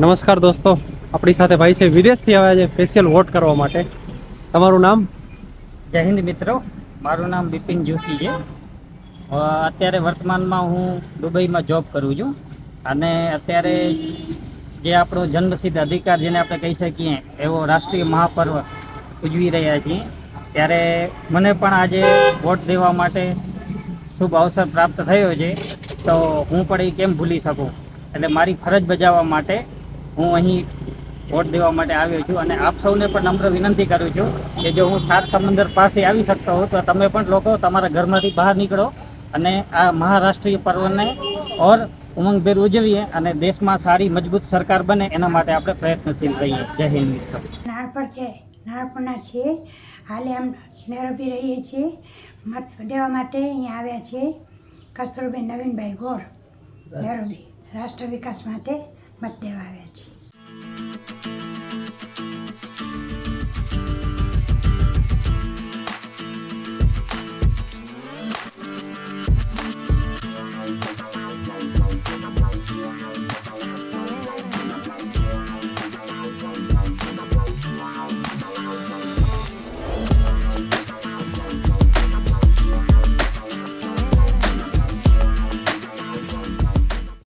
નમસ્કાર દોસ્તો. આપણી સાથે ભાઈ છે, વિદેશથી આવ્યા છે સ્પેશિયલ વોટ કરવા માટે. તમારું નામ? જય હિન્દ મિત્રો. મારું નામ બિપિન જોશી છે. અત્યારે વર્તમાનમાં હું દુબઈમાં જોબ કરું છું. અને અત્યારે જે આપણો જન્મસિદ્ધ અધિકાર જેને આપણે કહી શકીએ, એવો રાષ્ટ્રીય મહાપર્વ ઉજવી રહ્યા છીએ. ત્યારે મને પણ આજે વોટ દેવા માટે શુભ અવસર પ્રાપ્ત થયો છે. તો હું પણ એ કેમ ભૂલી શકું? એટલે મારી ફરજ બજાવવા માટે હું અહીં વોટ દેવા માટે આવ્યો છું અને આપ સૌને પણ નમ્ર વિનંતી કરું છું કે જો હું સાત સમંદર પાસે આવી શકતો હોઉં તો તમે પણ લોકો તમારા ઘરમાંથી બહાર નીકળો અને આ મહારાષ્ટ્રીય પર્વને ઓર ઉમંગભેર ઉજવીએ અને દેશમાં સારી મજબૂત સરકાર બને એના માટે આપણે પ્રયત્નશીલ રહીએ. જય હિન્દ મિત્રો. નાનપણ છે નાનપણના છીએ હાલે આમ નેરોપી રહીએ છીએ. મત દેવા માટે અહીંયા આવ્યા છીએ કસ્તુરબેન નવીનભાઈ ગોર નૈરોબી રાષ્ટ્ર વિકાસ માટે મત દેવા આવ્યા છીએ